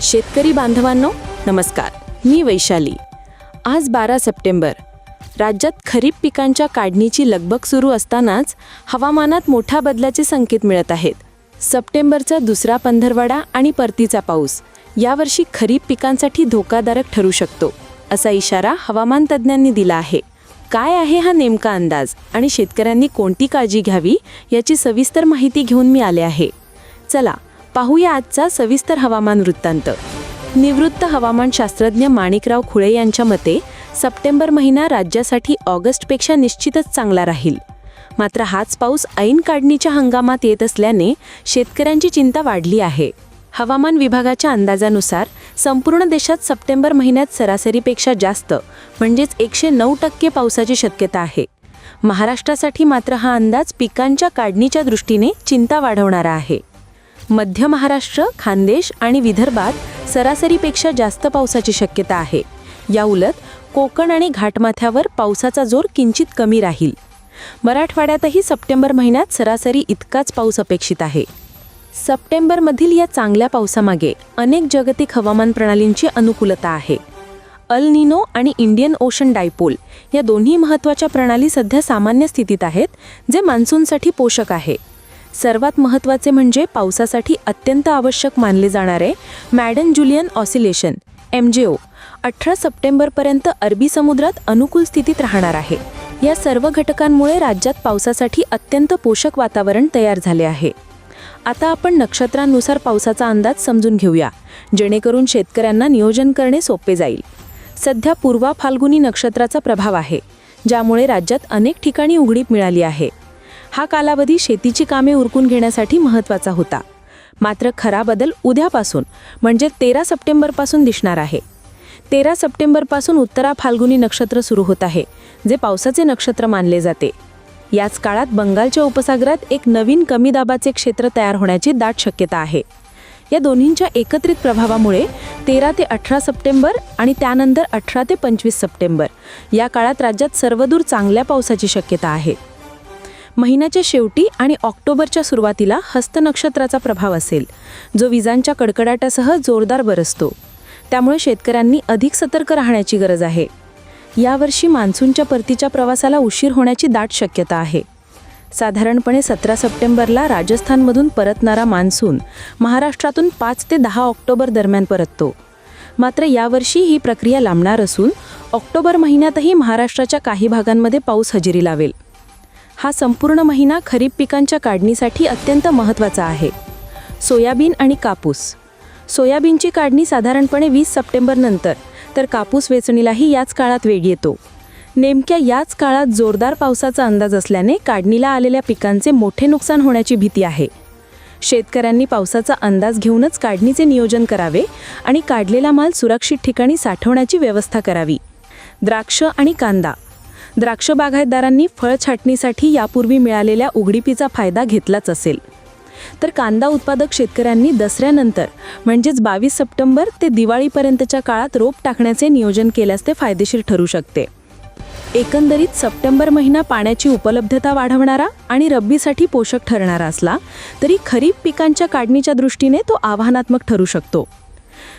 शेतकरी बांधवांनो नमस्कार. मी वैशाली. आज बारा सप्टेंबर. राज्यात खरीप पिकांच्या काढणीची लगबग सुरू असतानाच हवामानात मोठ्या बदलाचे संकेत मिळत आहेत. सप्टेंबरचा दुसरा पंधरवडा आणि परतीचा पाऊस यावर्षी खरीप पिकांसाठी धोकादायक ठरू शकतो असा इशारा हवामान तज्ज्ञांनी दिला आहे. काय आहे हा नेमका अंदाज आणि शेतकऱ्यांनी कोणती काळजी घ्यावी याची सविस्तर माहिती घेऊन मी आले आहे. चला पाहूया आजचा सविस्तर हवामान वृत्तांत. निवृत्त हवामानशास्त्रज्ञ माणिकराव खुळे यांच्या मते सप्टेंबर महिना राज्यासाठी ऑगस्टपेक्षा निश्चितच चांगला राहील. मात्र हाच पाऊस ऐन काढणीच्या हंगामात येत असल्याने शेतकऱ्यांची चिंता वाढली आहे. हवामान विभागाच्या अंदाजानुसार संपूर्ण देशात सप्टेंबर महिन्यात सरासरीपेक्षा जास्त म्हणजेच एकशे नऊ टक्के पावसाची शक्यता आहे. महाराष्ट्रासाठी मात्र हा अंदाज पिकांच्या काढणीच्या दृष्टीने चिंता वाढवणारा आहे. मध्य महाराष्ट्र खानदेश आणि विदर्भात सरासरीपेक्षा जास्त पावसाची शक्यता आहे. या उलट कोकण आणि घाटमाथ्यावर पावसाचा जोर किंचित कमी राहील. मराठवाड्यातही सप्टेंबर महिन्यात सरासरी इतकाच पाऊस अपेक्षित आहे. सप्टेंबरमधील या चांगल्या पावसामागे अनेक जागतिक हवामान प्रणालींची अनुकूलता आहे. अल निनो आणि इंडियन ओशन डायपोल या दोन्ही महत्त्वाच्या प्रणाली सध्या सामान्य स्थितीत आहेत जे मान्सूनसाठी पोषक आहे. सर्वात महत्त्वाचे म्हणजे पावसासाठी अत्यंत आवश्यक मानले जाणारे मॅडन जुलियन ऑसिलेशन एम जे ओ. अठरा सप्टेंबरपर्यंत अरबी समुद्रात अनुकूल स्थितीत राहणार आहे. या सर्व घटकांमुळे राज्यात पावसासाठी अत्यंत पोषक वातावरण तयार झाले आहे. आता आपण नक्षत्रांनुसार पावसाचा अंदाज समजून घेऊया जेणेकरून शेतकऱ्यांना नियोजन करणे सोपे जाईल. सध्या पूर्वा फाल्गुनी नक्षत्राचा प्रभाव आहे ज्यामुळे राज्यात अनेक ठिकाणी उघडीप मिळाली आहे. हा कालावधी शेतीची कामे उरकून घेण्यासाठी महत्त्वाचा होता. मात्र खरा बदल उद्यापासून म्हणजे तेरा सप्टेंबरपासून दिसणार आहे. तेरा सप्टेंबरपासून उत्तरा फाल्गुनी नक्षत्र सुरू होत आहे जे पावसाचे नक्षत्र मानले जाते. याच काळात बंगालच्या उपसागरात एक नवीन कमी दाबाचे क्षेत्र तयार होण्याची दाट शक्यता आहे. या दोन्हींच्या एकत्रित प्रभावामुळे तेरा ते अठरा सप्टेंबर आणि त्यानंतर अठरा ते पंचवीस सप्टेंबर या काळात राज्यात सर्वदूर चांगल्या पावसाची शक्यता आहे. महिन्याच्या शेवटी आणि ऑक्टोबरच्या सुरुवातीला हस्तनक्षत्राचा प्रभाव असेल जो विजांच्या कडकडाटासह जोरदार बरसतो. त्यामुळे शेतकऱ्यांनी अधिक सतर्क राहण्याची गरज आहे. यावर्षी मान्सूनच्या परतीच्या प्रवासाला उशीर होण्याची दाट शक्यता आहे. साधारणपणे सतरा सप्टेंबरला राजस्थानमधून परतणारा मान्सून महाराष्ट्रातून पाच ते दहा ऑक्टोबर दरम्यान परततो. मात्र यावर्षी ही प्रक्रिया लांबणार असून ऑक्टोबर महिन्यातही महाराष्ट्राच्या काही भागांमध्ये पाऊस हजेरी लावेल. हा संपूर्ण महिना खरीप पिकांच्या काढणीसाठी अत्यंत महत्त्वाचा आहे. सोयाबीन आणि कापूस. सोयाबीनची काढणी साधारणपणे वीस सप्टेंबरनंतर तर कापूस वेचणीलाही याच काळात वेग येतो. नेमक्या याच काळात जोरदार पावसाचा अंदाज असल्याने काढणीला आलेल्या पिकांचे मोठे नुकसान होण्याची भीती आहे. शेतकऱ्यांनी पावसाचा अंदाज घेऊनच काढणीचे नियोजन करावे आणि काढलेला माल सुरक्षित ठिकाणी साठवण्याची व्यवस्था करावी. द्राक्ष आणि कांदा. द्राक्ष बागायतदारांनी फळ छाटणीसाठी यापूर्वी मिळालेल्या उघडीपीचा फायदा घेतलाच असेल. तर कांदा उत्पादक शेतकऱ्यांनी दसऱ्यानंतर म्हणजेच बावीस सप्टेंबर ते दिवाळीपर्यंतच्या काळात रोप टाकण्याचे नियोजन केल्यास ते फायदेशीर ठरू शकते. एकंदरीत सप्टेंबर महिना पाण्याची उपलब्धता वाढवणारा आणि रब्बीसाठी पोषक ठरणारा असला तरी खरीप पिकांच्या काढणीच्या दृष्टीने तो आव्हानात्मक ठरू शकतो.